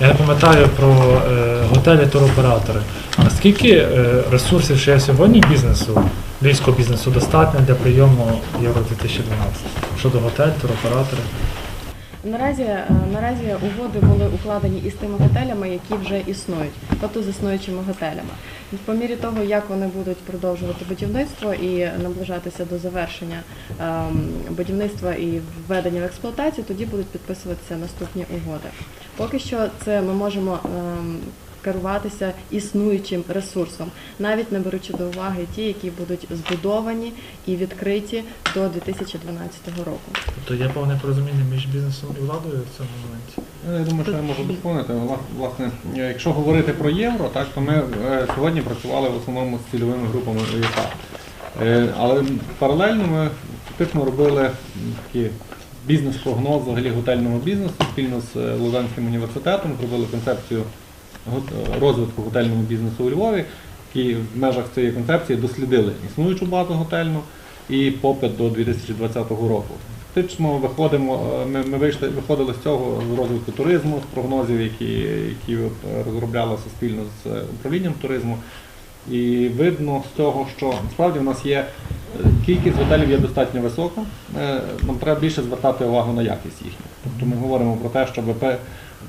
Я не пам'ятаю про е, готелі туроператори. Наскільки е, ресурсів ще сьогодні бізнесу, львівського бізнесу достатньо для прийому Євро 2012 щодо готель, туроператори? Наразі е, наразі угоди були укладені із тими готелями, які вже існують, тобто з існуючими готелями. По мірі того, як вони будуть продовжувати будівництво і наближатися до завершення ем, будівництва і введення в експлуатацію, тоді будуть підписуватися наступні угоди. Поки що це ми можемо ем, керуватися існуючим ресурсом, навіть не беручи до уваги ті, які будуть збудовані і відкриті до 2012 року. Тобто є повне порозуміння між бізнесом і владою в цьому моменті. Ну, Я думаю, що я можу доповнити. Власне, якщо говорити про євро, так то ми е, сьогодні працювали в основному з цільовими групами УЄФА. Е, Але паралельно ми фактично робили м, такий бізнес-прогноз взагалі готельного бізнесу спільно з е, Лозанським університетом, зробили концепцію розвитку готельного бізнесу у Львові, які в межах цієї концепції дослідили існуючу базу готельну і попит до 2020 року. Фактично виходимо, е, ми, ми вийшли, виходили з цього з розвитку туризму, з прогнозів, які, які е, розроблялися спільно з е, управлінням туризму. І видно з цього, що насправді в нас є е, кількість готелів є достатньо висока. Е, Нам треба більше звертати увагу на якість їхню. Тобто ми говоримо про те, щоб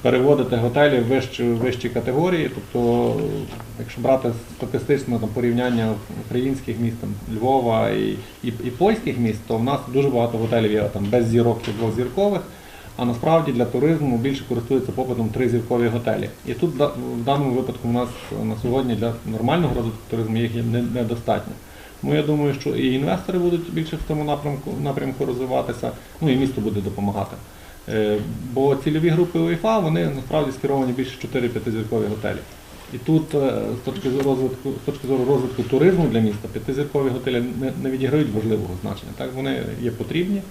переводити готелі в вищі, вищі категорії. Тобто, якщо брати статистично там, порівняння українських міст, там, Львова і, і, і польських міст, то в нас дуже багато готелів є там, без зірок чи двохзіркових. А насправді для туризму більше користуються попитом тризіркові готелі. І тут в даному випадку у нас на сьогодні для нормального розвитку туризму їх є не- недостатньо. Тому я думаю, що і інвестори будуть більше в цьому напрямку, напрямку розвиватися, ну і місто буде допомагати. Е, Бо цільові групи УЄФА вони насправді скеровані більше 4-5 зіркові готелі. І тут е, з точки зору розвитку, з точки зору розвитку туризму для міста, п'ятизіркові готелі не, не відіграють важливого значення. Так, вони є потрібні,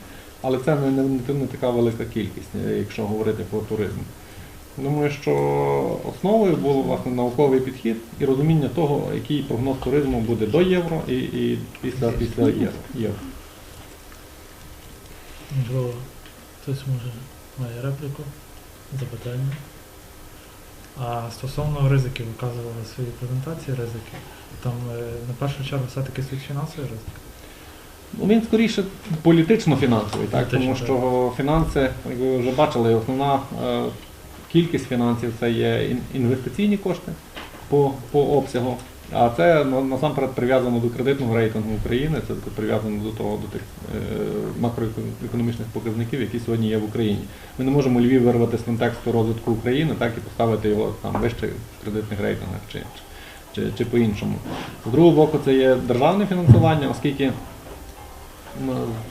але це не, не, не така велика кількість, е, якщо говорити про туризм. Думаю, що основою був власне науковий підхід і розуміння того, який прогноз туризму буде до євро і, і після, після євро. євро. Можливо, хтось може має репліку, запитання. А стосовно ризиків, виказували в своїй презентації ризики. Там е, на першу чергу все-таки світ фінансовий ризик. Ну, він скоріше політично-фінансовий, так? тому що фінанси, як ви вже бачили, основна е, кількість фінансів це є ін- інвестиційні кошти по, по обсягу. А це насамперед прив'язано до кредитного рейтингу України, це прив'язано до того, до тих е, макроекономічних показників, які сьогодні є в Україні. Ми не можемо Львів вирвати з контексту розвитку України, так і поставити його там вище в кредитних рейтингах чи, чи, чи по-іншому. З другого боку, це є державне фінансування, оскільки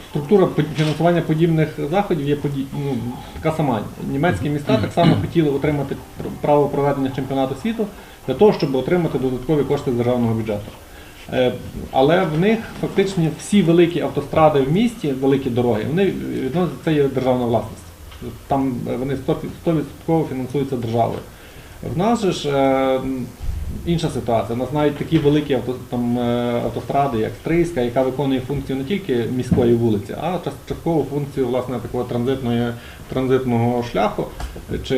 структура фінансування подібних заходів є поді- ну, така сама. Німецькі міста так само хотіли отримати право проведення чемпіонату світу для того, щоб отримати додаткові кошти з державного бюджету. Е, Але в них фактично всі великі автостради в місті, великі дороги, вони це є державна власність. Там е, вони 100% 100% фінансуються державою. В нас же ж е, інша ситуація. У нас навіть такі великі авто, там, е, автостради, як Стрийська, яка виконує функцію не тільки міської вулиці, а час- частково функцію власне такого транзитної, транзитного шляху, чи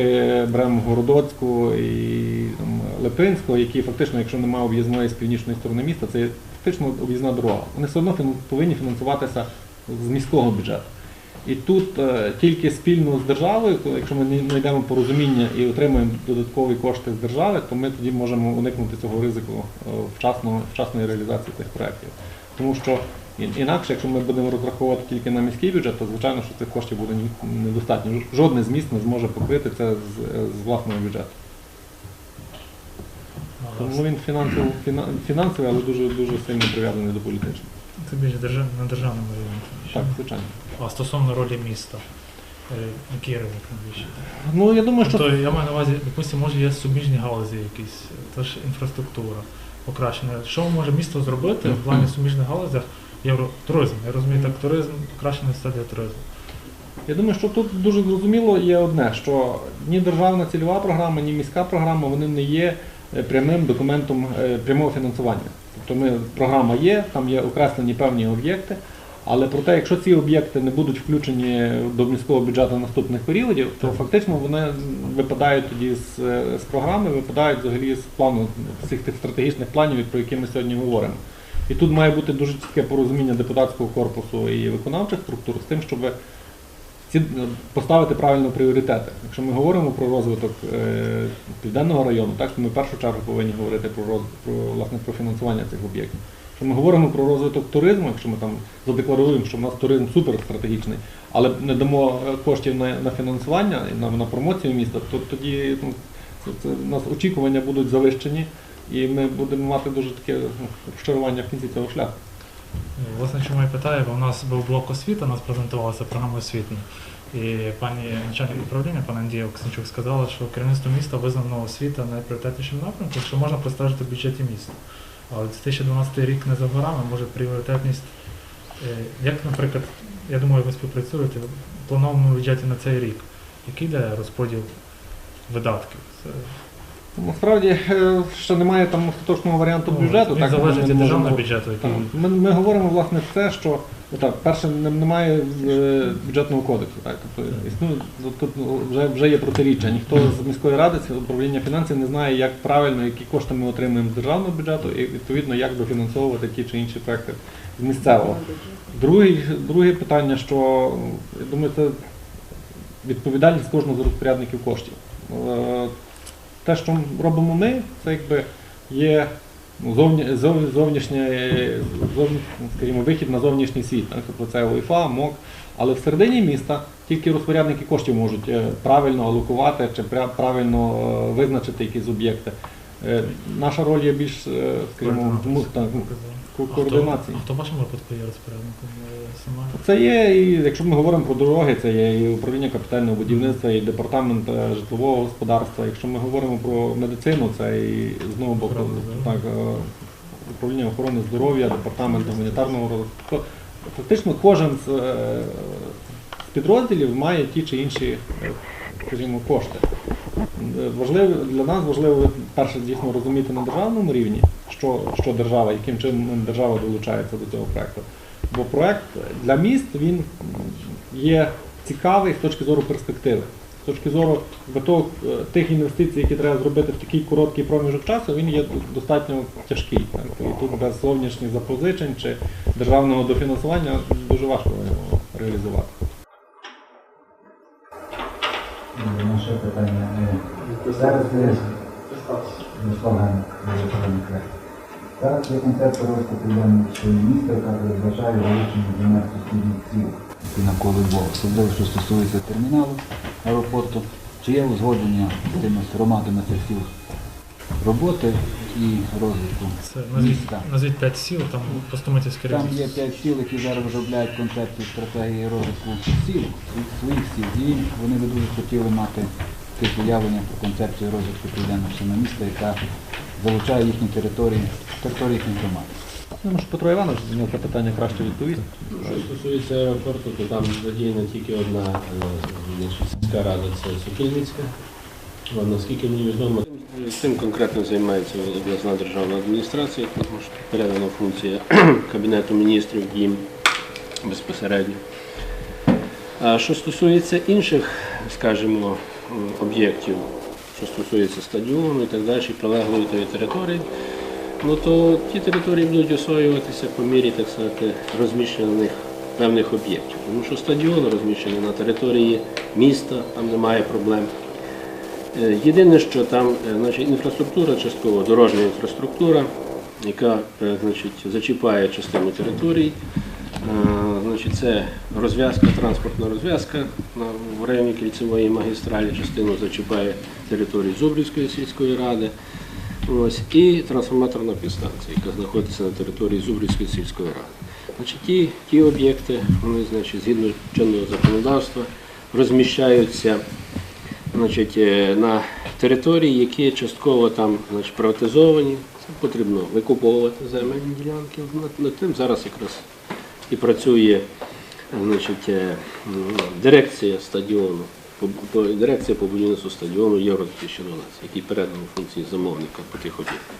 беремо Городоцьку і там, Липинського, які фактично, якщо немає об'їзної з північної сторони міста, це фактично об'їзна дорога. Вони все одно повинні фінансуватися з міського бюджету. І тут е, тільки спільно з державою, якщо ми знайдемо порозуміння і отримуємо додаткові кошти з держави, то ми тоді можемо уникнути цього ризику е, вчасного, вчасної реалізації цих проєктів. Тому що інакше, якщо ми будемо розраховувати тільки на міський бюджет, то звичайно, що цих коштів буде недостатньо. Жодне з міст не зможе покрити це з, е, власного бюджету. Тому він фінансово, фіна- фінансовий, але дуже дуже сильно прив'язаний до політичного. Це більше на державному рівні. Так, звичайно. А стосовно ролі міста, е, який найбільший? Ну я думаю, що Тобто я маю на увазі, допустимо, може є суміжні галузі якісь, теж інфраструктура покращена. Що може місто зробити в плані суміжних галузях? Євротуризм. Я розумію, так туризм, покращена стадія туризму. Я думаю, що тут дуже зрозуміло є одне, що ні державна цільова програма, ні міська програма вони не є е, прямим документом е, прямого фінансування. Тобто ми, програма є, там є окреслені певні об'єкти, Але проте, якщо ці об'єкти не будуть включені до міського бюджету наступних періодів, то фактично вони випадають тоді з, з програми, випадають взагалі з плану цих тих стратегічних планів, про які ми сьогодні говоримо. І тут має бути дуже чітке порозуміння депутатського корпусу і виконавчих структур з тим, щоб ці, поставити правильно пріоритети. Якщо ми говоримо про розвиток е, південного району, так то ми в першу чергу повинні говорити про роз, про власне про фінансування цих об'єктів. Якщо ми говоримо про розвиток туризму, якщо ми там задекларуємо, що в нас туризм суперстратегічний, але не дамо е, коштів на, на фінансування на, на промоцію міста, то тоді ну, це, це, у нас очікування будуть завищені, і ми будемо мати дуже таке ну, розчарування в кінці цього шляху. Власне, чому я питаю, бо у нас був блок освіти, у нас презентувалася програма освітня. І пані начальник управління, пан Андрій Оксенчук, сказала, що керівництво міста визнано освіта найпріоритетнішим напрямком, що можна простежити в бюджеті міста. Але 2012 рік не за горами, може пріоритетність. е, Як, наприклад, я думаю, ви співпрацюєте в плановому бюджеті на цей рік. Який йде розподіл видатків? Насправді е, ще немає там остаточного варіанту ну, бюджету. Він так, залежить від державного бюджету, який Ми, ми говоримо власне це, що так, перше, немає е, бюджетного кодексу. Так, тобто існує ну, тут ну, вже, вже є протиріччя. Ніхто з міської ради, з управління фінансів не знає, як правильно, які кошти ми отримуємо з державного бюджету, і відповідно як дофінансовувати ті чи інші проекти з місцевого. Друге, друге питання, що я думаю, це відповідальність кожного з розпорядників коштів. Те, що робимо ми, це якби є ну, зовні, скажімо, вихід на зовнішній світ. Тобто це УЄФА, МОК. Але всередині міста тільки розпорядники коштів можуть е, правильно алокувати чи правильно е, визначити якісь об'єкти. Е, Наша роль є більш, е, скажімо, координації. а хто в вашому випадку є розпорядником е, сама? Це є, і якщо ми говоримо про дороги, це є і управління капітального будівництва, і департамент житлового господарства. Якщо ми говоримо про медицину, це і знову боку так, управління охорони здоров'я, департамент гуманітарного розвитку. То Фактично кожен з, підрозділів має ті чи інші, скажімо, кошти. Е, Важливо для нас важливо перше дійсно розуміти на державному рівні, що, що держава, яким чином держава долучається до цього проекту. Бо проект для міст він є цікавий з точки зору перспективи. З точки зору того, е, тих інвестицій, які треба зробити в такий короткий проміжок часу, він є достатньо тяжкий. І тут без зовнішніх запозичень чи державного дофінансування дуже важко його реалізувати. Наше питання. не Зараз є Руслан Володимир. Зараз є концепт розвитку південного міста, яка передбачає вилучення земель сусідніх сіл, які навколо Львова, особливо що стосується терміналу аеропорту. Чи є узгодження з тими громадами цих сіл роботи і розвитку Це назвіть, міста? назвіть 5 сіл, там Постомитівський Там район. є п'ять сіл, які зараз розробляють концепцію стратегії розвитку сіл, своїх- сіл. І вони би дуже хотіли мати якесь уявлення про концепцію розвитку південного саме міста, яка залучає їхні території, території їхніх громад. Ну, може, Петро Іванович на нього це питання краще відповість. Що стосується аеропорту, то там задіяна тільки одна е, значить, сільська рада, це Сокільницька. Наскільки мені відомо, цим конкретно займається обласна державна адміністрація, тому що передана функція Кабінету міністрів їм безпосередньо. А що стосується інших, скажімо, об'єктів, що стосується стадіону і так далі, прилеглої тої території, Ну то ті території будуть освоюватися по мірі, так сказати, розміщених певних об'єктів. Тому що стадіон розміщений на території міста, там немає проблем. Е, Єдине, що там е, значить, інфраструктура, частково дорожня інфраструктура, яка е, значить, зачіпає частину територій. Значить, це розв'язка, транспортна розв'язка в районі кільцевої магістралі, частину зачіпає територію Зубрівської сільської ради. Ось, і трансформаторна підстанція, яка знаходиться на території Зубрівської сільської ради. Значить, ті, ті об'єкти, вони, значить, згідно чинного законодавства, розміщаються значить, е, на території, які частково там значить, приватизовані. Це потрібно викуповувати земельні ділянки. Над, тим зараз якраз і працює значить, е, дирекція стадіону, дирекція по будівництву стадіону Євро 2012, який передав функції замовника по тих об'єктах.